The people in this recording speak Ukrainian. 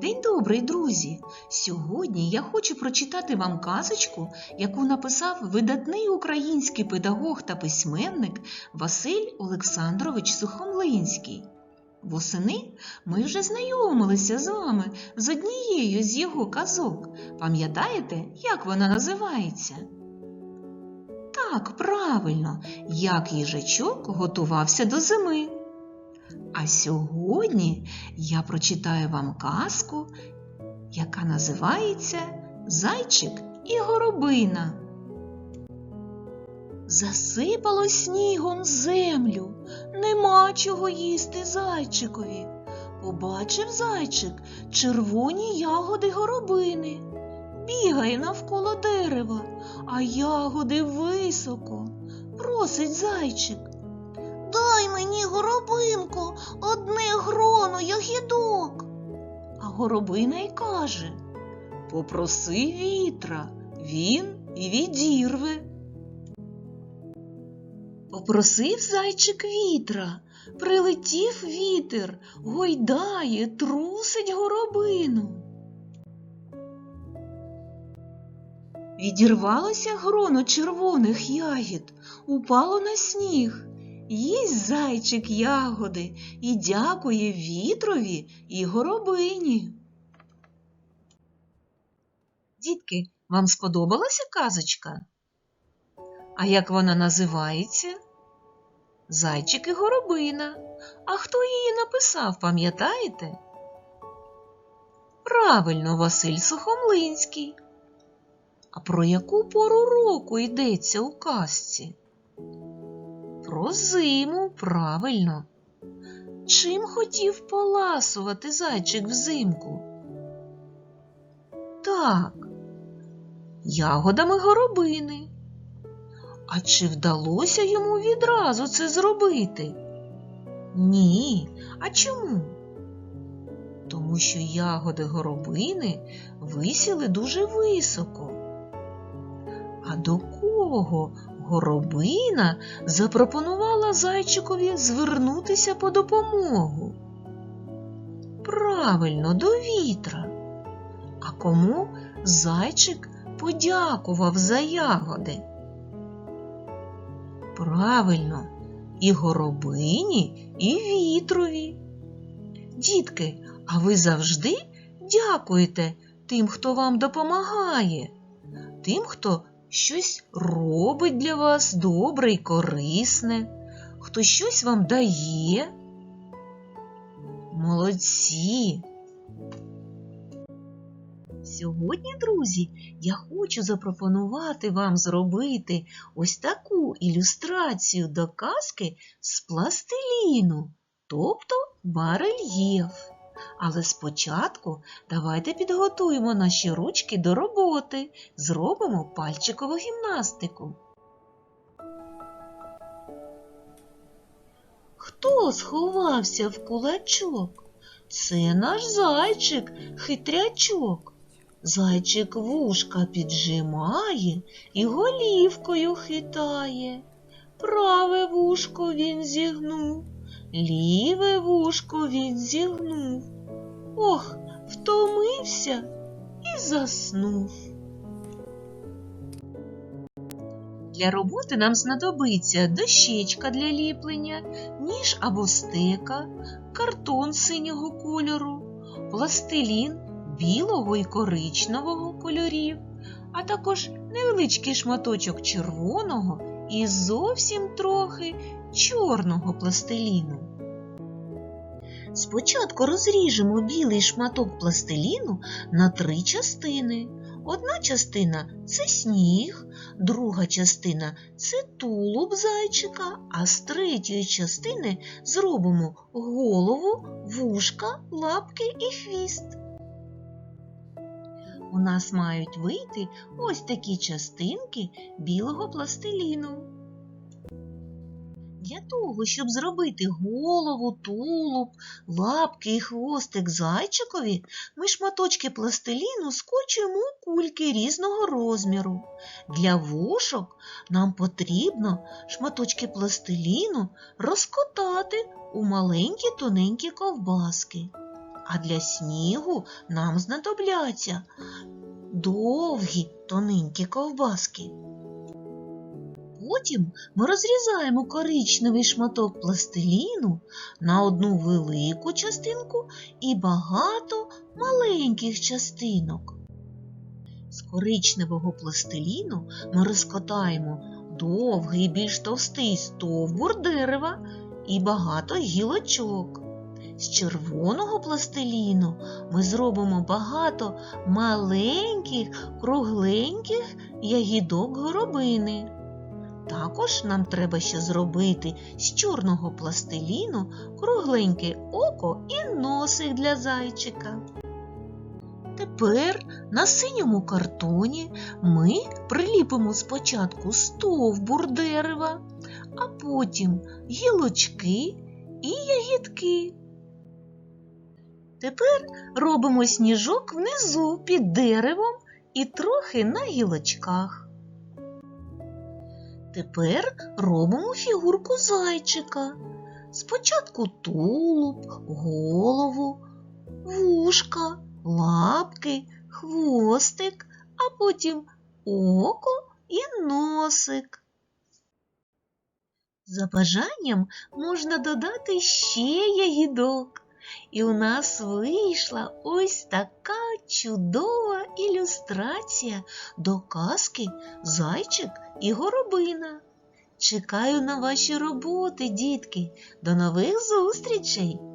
День добрий, друзі! Сьогодні я хочу прочитати вам казочку, яку написав видатний український педагог та письменник Василь Олександрович Сухомлинський. Восени ми вже знайомилися з вами з однією з його казок. Пам'ятаєте, як вона називається? Так, правильно, як їжачок готувався до зими. А сьогодні я прочитаю вам казку, яка називається Зайчик і горобина. Засипало снігом землю, нема чого їсти зайчикові. Побачив зайчик червоні ягоди горобини. Бігає навколо дерева, а ягоди високо. Просить зайчик. Дай мені горобинку, одне гроно ягідок. А горобина й каже Попроси вітра, він і відірве. Попросив зайчик вітра, прилетів вітер, гойдає, трусить горобину. Відірвалося гроно червоних ягід, упало на сніг. Їсть зайчик ягоди і дякує вітрові і горобині. Дітки, вам сподобалася казочка? А як вона називається? Зайчик і горобина. А хто її написав, пам'ятаєте? Правильно, Василь Сухомлинський. А про яку пору року йдеться у казці? Про зиму, правильно. Чим хотів поласувати зайчик взимку? Так, ягодами горобини. А чи вдалося йому відразу це зробити? Ні. А чому? Тому що ягоди горобини висіли дуже високо. А до кого горобина запропонувала зайчикові звернутися по допомогу? Правильно, до вітра. А кому зайчик подякував за ягоди? Правильно, і горобині, і вітрові. Дітки, а ви завжди дякуєте тим, хто вам допомагає, тим, хто щось робить для вас добре і корисне, хто щось вам дає. Молодці! Сьогодні, друзі, я хочу запропонувати вам зробити ось таку ілюстрацію до казки з пластиліну, тобто барельєф. Але спочатку давайте підготуємо наші ручки до роботи, зробимо пальчикову гімнастику. Хто сховався в кулачок? Це наш зайчик, хитрячок. Зайчик вушка піджимає і голівкою хитає. Праве вушко він зігнув, ліве вушко він зігнув. Ох, втомився і заснув. Для роботи нам знадобиться дощечка для ліплення, ніж або стека, картон синього кольору, пластилін білого і коричневого кольорів, а також невеличкий шматочок червоного і зовсім трохи чорного пластиліну. Спочатку розріжемо білий шматок пластиліну на три частини. Одна частина це сніг, друга частина це тулуб зайчика, а з третьої частини зробимо голову, вушка, лапки і хвіст. У нас мають вийти ось такі частинки білого пластиліну. Для того, щоб зробити голову, тулуб, лапки і хвостик зайчикові, ми шматочки пластиліну скочуємо у кульки різного розміру. Для вушок нам потрібно шматочки пластиліну розкотати у маленькі тоненькі ковбаски. А для снігу нам знадобляться довгі тоненькі ковбаски. Потім ми розрізаємо коричневий шматок пластиліну на одну велику частинку і багато маленьких частинок. З коричневого пластиліну ми розкатаємо довгий більш товстий стовбур дерева і багато гілочок. З червоного пластиліну ми зробимо багато маленьких, кругленьких ягідок горобини. Також нам треба ще зробити з чорного пластиліну кругленьке око і носик для зайчика. Тепер на синьому картоні ми приліпимо спочатку стовбур дерева, а потім гілочки і ягідки. Тепер робимо сніжок внизу під деревом і трохи на гілочках. Тепер робимо фігурку зайчика. Спочатку тулуб, голову, вушка, лапки, хвостик, а потім око і носик. За бажанням можна додати ще ягідок. І у нас вийшла ось така чудова ілюстрація до казки Зайчик і горобина. Чекаю на ваші роботи, дітки. До нових зустрічей!